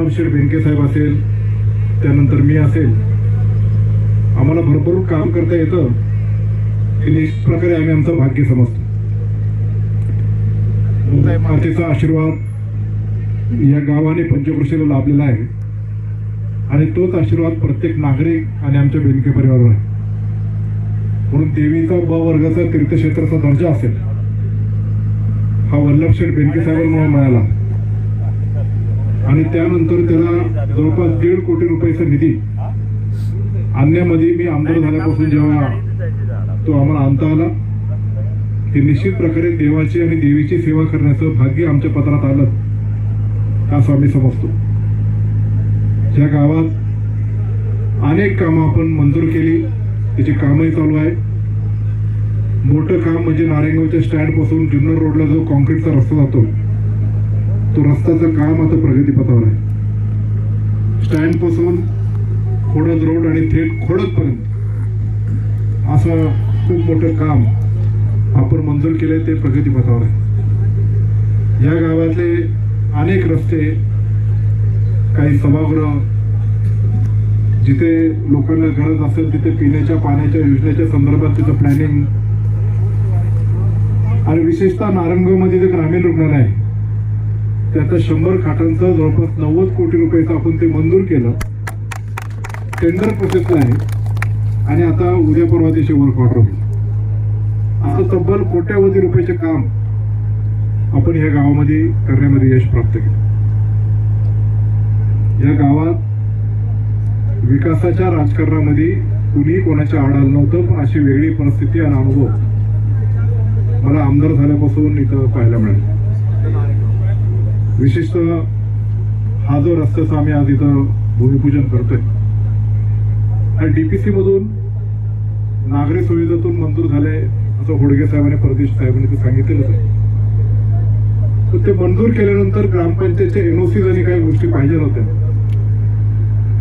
वल्लभशेठ बेनके साहेब असेल त्यानंतर मी असेल. आम्हाला भरपूर काम करता येतं. हे निश्चित प्रकारे आम्ही आमचं भाग्य समजतो. मातेचा आशीर्वाद या गावाने पंचकृषीला लाभलेला आहे. आणि तोच आशीर्वाद प्रत्येक नागरिक आणि आमच्या बेनके परिवारावर आहे. म्हणून देवीचा ब वर्गाचा तीर्थक्षेत्राचा दर्जा असेल हा वल्लभशेठ बेनके साहेबांमुळे मिळाला. आणि त्यानंतर त्याला जवळपास दीड कोटी रुपयाचा निधी आणण्यामध्ये मी आमदार झाल्यापासून जेव्हा तो आम्हाला आणता आला हे निश्चित प्रकारे देवाची आणि देवीची सेवा करण्याचं भाग्य आमच्या पत्रात आलं. असं आम्ही समजतो. ज्या गावात अनेक कामं आपण मंजूर केली त्याची कामही चालू आहे. मोठं काम म्हणजे नारायणगावच्या स्टँडपासून जुन्नर रोडला जो कॉन्क्रीटचा रस्ता जातो तो रस्त्याचं काम आता प्रगतीपथावर आहे. स्टँडपासून खोडद रोड आणि थेट खोडदपर्यंत. असं खूप मोठं काम आपण मंजूर केलं ते प्रगतीपथावर आहे. या गावातले अनेक रस्ते काही सभागृह जिथे लोकांना गरज असेल तिथे पिण्याच्या पाण्याच्या योजनेच्या संदर्भात तिथं प्लॅनिंग आणि विशेषतः नारंगमध्ये जे ग्रामीण रुग्णालय आहे ते शंभर खाटांचं जवळपास नव्वद कोटी रुपयाचं आपण ते मंजूर केलं टेंडर प्रोसेसला आहे. आणि आता उद्या परवा दिवशी वर्क ऑर्डर होईल. असं तब्बल कोट्यावधी रुपयाचे काम आपण ह्या गावामध्ये करण्यामध्ये यश प्राप्त केलं. या गावात विकासाच्या राजकारणामध्ये कुणीही कोणाच्या आड आलं नव्हतं पण अशी वेगळी परिस्थिती आणि अनुभव मला आमदार झाल्यापासून इथं पाहायला मिळाला. विशेषतः हा जो रस्त्याचा आम्ही आज इथं भूमिपूजन करतोय आणि डीपीसी मधून नागरी सुविधेतून मंजूर झाले असं होडगे साहेबांनी परदेश साहेबांनी ते सांगितलेलं आहे. तर ते मंजूर केल्यानंतर ग्रामपंचायतच्या एनओसी आणि काही गोष्टी पाहिजे नव्हत्या.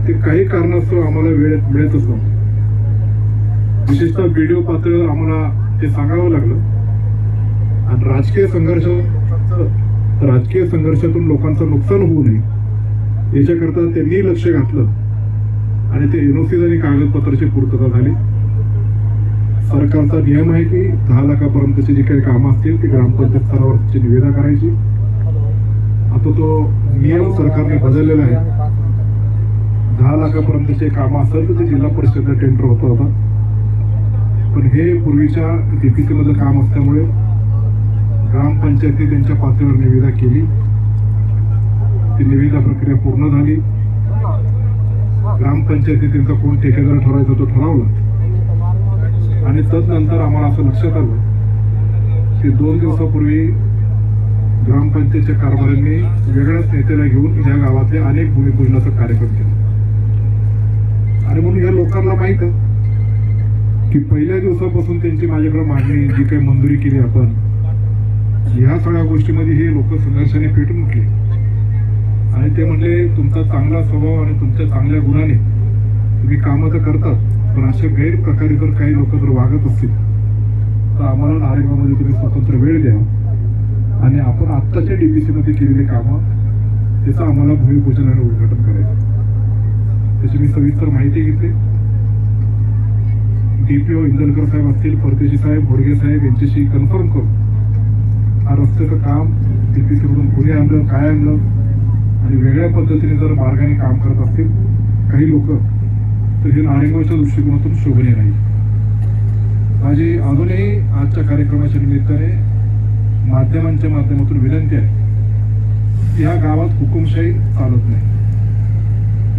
ते काही कारणास्तव आम्हाला वेळ मिळतच नव्हतं. विशेषतः व्हिडिओ पातळीवर आम्हाला ते सांगावं लागलं. आणि राजकीय संघर्ष राजकीय संघर्षातून लोकांचं नुकसान होऊ नये याच्याकरता त्यांनी लक्ष घातलं आणि ते एनओसी आणि कागदपत्राची पूर्तता झाली. सरकारचा नियम आहे की दहा लाखापर्यंतची जी काही कामं असतील ती ग्रामपंचायत स्तरावर निवेदा करायची. आता तो नियम सरकारने बदललेला आहे. दहा लाखापर्यंतचे कामं असेल तर ते जिल्हा परिषदेचा टेंडर होत होता. पण हे पूर्वीच्या डीपीसी काम असल्यामुळे ग्रामपंचायती त्यांच्या पातळीवर निविदा केली. ती निविदा प्रक्रिया पूर्ण झाली. ग्रामपंचायती त्यांचा कोण ठेकेदार ठरवायचा तो ठरवला. आणि तदनंतर आम्हाला असं लक्षात आलं की दोन दिवसापूर्वी ग्रामपंचायतच्या कारभाऱ्यांनी वेगळ्याच नेत्याला घेऊन या गावातले अनेक भूमिपूजनाचा कार्यक्रम केला. आणि म्हणून या लोकांना माहीत की पहिल्या दिवसापासून त्यांची माझ्याकडे मागणी जी काही मंजुरी केली आपण ह्या सगळ्या गोष्टीमध्ये हे लोक संघर्षाने पेटून उठले आणि ते म्हणले तुमचा चांगला स्वभाव आणि तुमच्या चांगल्या गुणाने तुम्ही कामं तर करतात पण अशा गैरप्रकारे जर काही लोक जर वागत असतील तर आम्हाला नारेगावमध्ये तुम्ही स्वतंत्र वेळ द्या आणि आपण आत्ताच्या डीपीसी सीमध्ये केलेली कामं त्याचं आम्हाला भूमिपूजनाने उद्घाटन करायचं. त्याची मी सविस्तर माहिती घेतली डीपीओ इंदलकर साहेब असतील परदेशी साहेब भोडगे साहेब यांच्याशी कन्फर्म करून हा रस्त्याचं काम डीपीसीकडून कोणी आणलं काय आणलं? आणि वेगळ्या पद्धतीने जर मार्गाने काम करत असतील काही लोक तर हे नारेगावच्या दृष्टिकोनातून शोभले नाही. माझी अजूनही आजच्या कार्यक्रमाच्या निमित्ताने माध्यमांच्या माध्यमातून विनंती आहे की ह्या गावात हुकुमशाही चालत नाही.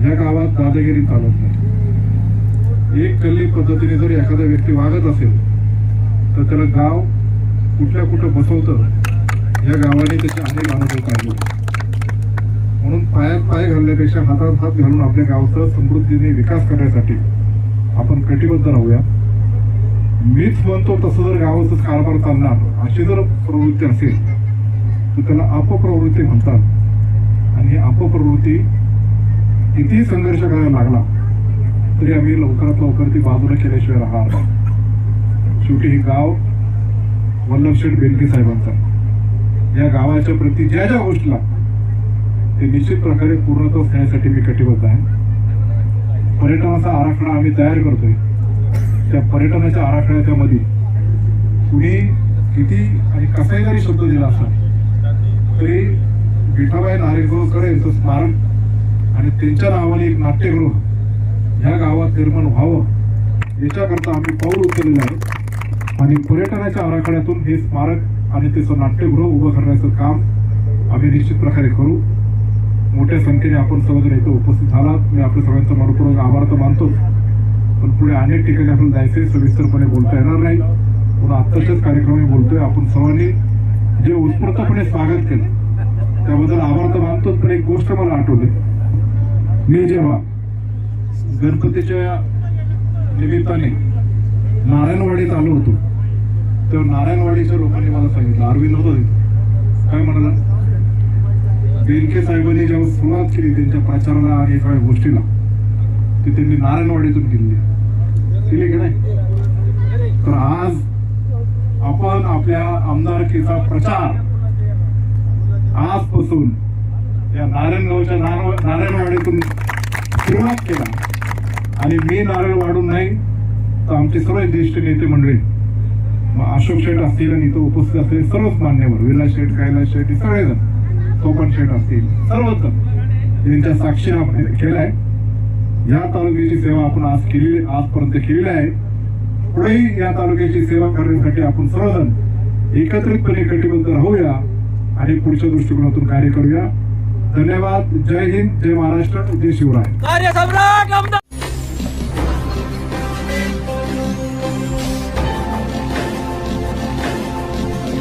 ह्या गावात दादागिरी चालत नाही. एक कल्ली पद्धतीने जर एखादा व्यक्ती वागत असेल तर त्याला गाव कुठल्या कुठं बसवतं या गावाने त्याचे अनेक अनुभव काढले. म्हणून पायात पाय घालण्यापेक्षा हातात हात घालून आपल्या गावचा समृद्धीने विकास करण्यासाठी आपण कटिबद्ध राहूया. मीच म्हणतो तसं जर गावाचं कारभार चालणार अशी जर प्रवृत्ती असेल तर त्याला अपप्रवृत्ती म्हणतात. आणि ही अपप्रवृत्ती कितीही संघर्ष करायला लागला तरी आम्ही लवकरात लवकर ती बाजूला केल्याशिवाय राहणार शेवटी हे गाव वल्लभशेठ बेलके साहेबांचा. या गावाच्या प्रती ज्या ज्या गोष्टीला ते निश्चित प्रकारे पूर्णत्व होण्यासाठी मी कटिबद्ध आहे. पर्यटनाचा आराखडा आम्ही तयार करतोय. त्या पर्यटनाच्या आराखड्याच्या मध्ये कुणी किती आणि कसाही जरी शब्द दिला असला तरी विठाबाई नारेगावकर यांचं स्मारक आणि त्यांच्या नावाने एक नाट्यगृह ह्या गावात निर्माण व्हावं याच्याकरता आम्ही पाऊल उचललेलं आहे. आणि पर्यटनाच्या आराखड्यातून हे स्मारक आणि त्याचं नाट्यगृह उभं करण्याचं काम आम्ही निश्चित प्रकारे करू. मोठ्या संख्येने आपण सर्वजण इथं उपस्थित झालात. मी आपल्या सगळ्यांचा मनपूर्वक आभार तर मानतोच पण पुढे अनेक ठिकाणी आपण जायचंय सविस्तरपणे बोलता येणार नाही. पण आत्ताच्याच कार्यक्रम बोलतोय आपण सर्वांनी. जे उत्स्फूर्तपणे स्वागत केलं त्याबद्दल आभार तर मानतोच पण एक गोष्ट मला आठवली मी जेव्हा गणपतीच्या निमित्ताने नारायणवाडीत आलो होतो तेव्हा नारायणवाडीच्या लोकांनी मला सांगितलं अरविंद होतो काय म्हणाला? बेनके साहेबांनी जेव्हा सुरुवात केली त्यांच्या प्रचाराला आणि एका गोष्टीला ते त्यांनी नारायणवाडीतून केली. केली की नाही? तर आज आपण आपल्या आमदारकीचा प्रचार आजपासून या नारायणगावच्या नारायण- नारायणवाडीतून सुरुवात केला. आणि मी नारळ वाढून नाही तर आमचे सर्व ज्येष्ठ नेते मंडळी अशोक शेठ असतील आणि इथं उपस्थित असलेले सर्वच मान्यवर विलास शेठ कैलास शेठ हे सगळेजण सोपन शेठ असतील सर्वच यांच्या साक्षीने आपण केलाय या तालुक्याची सेवा आपण आज केली आजपर्यंत केलेली आहे. पुढेही या तालुक्याची सेवा करण्यासाठी आपण सर्वजण एकत्रितपणे कटिबद्ध राहूया आणि पुढच्या दृष्टिकोनातून कार्य करूया. धन्यवाद. जय हिंद. जय महाराष्ट्र. जय शिवराय.